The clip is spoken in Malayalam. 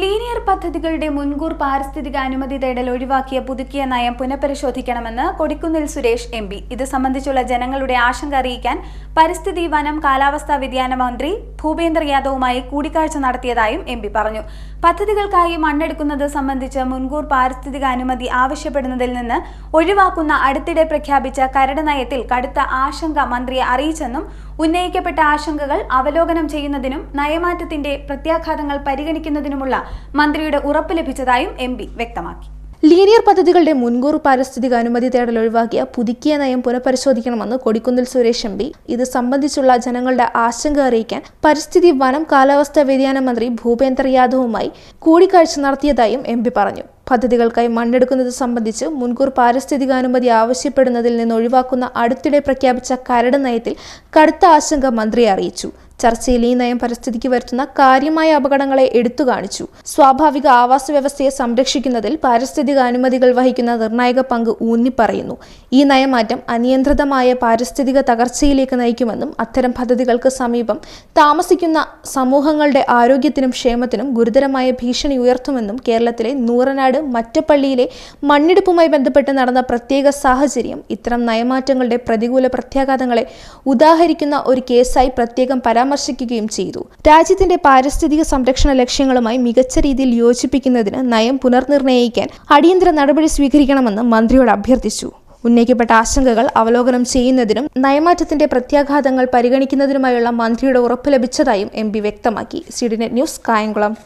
ലീനിയർ പദ്ധതികളുടെ മുൻകൂർ പാരിസ്ഥിതിക അനുമതി തേടൽ ഒഴിവാക്കിയ പുതുക്കിയ നയം പുനഃപരിശോധിക്കണമെന്ന് കൊടിക്കുന്നിൽ സുരേഷ് എം ഇത് സംബന്ധിച്ചുള്ള ജനങ്ങളുടെ ആശങ്ക അറിയിക്കാൻ പരിസ്ഥിതി വനം കാലാവസ്ഥാ വ്യതിയാന മന്ത്രി ഭൂപേന്ദ്ര യാദവുമായി കൂടിക്കാഴ്ച നടത്തിയതായും എം പറഞ്ഞു. പദ്ധതികൾക്കായി മണ്ണെടുക്കുന്നത് സംബന്ധിച്ച് മുൻകൂർ പാരിസ്ഥിതിക അനുമതി ആവശ്യപ്പെടുന്നതിൽ നിന്ന് ഒഴിവാക്കുന്ന അടുത്തിടെ പ്രഖ്യാപിച്ച കരട് നയത്തിൽ കടുത്ത ആശങ്ക മന്ത്രിയെ അറിയിച്ചെന്നും ഉന്നയിക്കപ്പെട്ട ആശങ്കകൾ അവലോകനം ചെയ്യുന്നതിനും നയമാറ്റത്തിന്റെ പ്രത്യാഘാതങ്ങൾ പരിഗണിക്കുന്നതിനുമുള്ള മന്ത്രിയുടെ ഉറപ്പ് ലഭിച്ചതായും എം വ്യക്തമാക്കി. ലീനിയർ പദ്ധതികളുടെ മുൻകൂർ പാരിസ്ഥിതിക അനുമതി തേടൽ ഒഴിവാക്കിയ പുതുക്കിയ നയം പുനഃപരിശോധിക്കണമെന്ന് കൊടിക്കുന്നിൽ സുരേഷ് എം പി. ഇത് സംബന്ധിച്ചുള്ള ജനങ്ങളുടെ ആശങ്ക അറിയിക്കാൻ പരിസ്ഥിതി വനം കാലാവസ്ഥാ വ്യതിയാന മന്ത്രി ഭൂപേന്ദ്ര യാദവുമായി കൂടിക്കാഴ്ച നടത്തിയതായും എം പറഞ്ഞു. പദ്ധതികൾക്കായി മണ്ണെടുക്കുന്നത് സംബന്ധിച്ച് മുൻകൂർ പാരിസ്ഥിതിക അനുമതി ആവശ്യപ്പെടുന്നതിൽ നിന്ന് ഒഴിവാക്കുന്ന അടുത്തിടെ പ്രഖ്യാപിച്ച കരട് നയത്തിൽ കടുത്ത ആശങ്ക മന്ത്രി അറിയിച്ചു. ചർച്ചയിൽ ഈ നയം പരിസ്ഥിതിക്ക് വരുത്തുന്ന കാര്യമായ അപകടങ്ങളെ എടുത്തു കാണിച്ചു. സ്വാഭാവിക ആവാസ വ്യവസ്ഥയെ സംരക്ഷിക്കുന്നതിൽ പാരിസ്ഥിതിക അനുമതികൾ വഹിക്കുന്ന നിർണായക പങ്ക് ഊന്നിപ്പറയുന്നു ഈ നയമാറ്റം അനിയന്ത്രിതമായ പാരിസ്ഥിതിക തകർച്ചയിലേക്ക് നയിക്കുമെന്നും അത്തരം പദ്ധതികൾക്ക് സമീപം താമസിക്കുന്ന സമൂഹങ്ങളുടെ ആരോഗ്യത്തിനും ക്ഷേമത്തിനും ഗുരുതരമായ ഭീഷണി ഉയർത്തുമെന്നും കേരളത്തിലെ നൂറനാട് മറ്റപ്പള്ളിയിലെ മണ്ണെടുപ്പുമായി ബന്ധപ്പെട്ട് നടന്ന പ്രത്യേക സാഹചര്യം. ഇത്തരം നയമാറ്റങ്ങളുടെ പ്രതികൂല പ്രത്യാഘാതങ്ങളെ ഉദാഹരിക്കുന്ന ഒരു കേസായി പ്രത്യേകം പരാമർശിക്കുകയും ചെയ്തു. രാജ്യത്തിന്റെ പാരിസ്ഥിതിക സംരക്ഷണ ലക്ഷ്യങ്ങളുമായി മികച്ച രീതിയിൽ യോജിപ്പിക്കുന്നതിന് നയം പുനർനിർണയിക്കാൻ അടിയന്തര നടപടി സ്വീകരിക്കണമെന്ന് മന്ത്രിയോട് അഭ്യർത്ഥിച്ചു. ഉന്നയിക്കപ്പെട്ട ആശങ്കകൾ അവലോകനം ചെയ്യുന്നതിനും നയമാറ്റത്തിന്റെ പ്രത്യാഘാതങ്ങൾ പരിഗണിക്കുന്നതിനുമായുള്ള മന്ത്രിയുടെ ഉറപ്പ് ലഭിച്ചതായും എം വ്യക്തമാക്കി. സിഡിനെറ്റ് നെറ്റ് ന്യൂസ് കായംകുളം.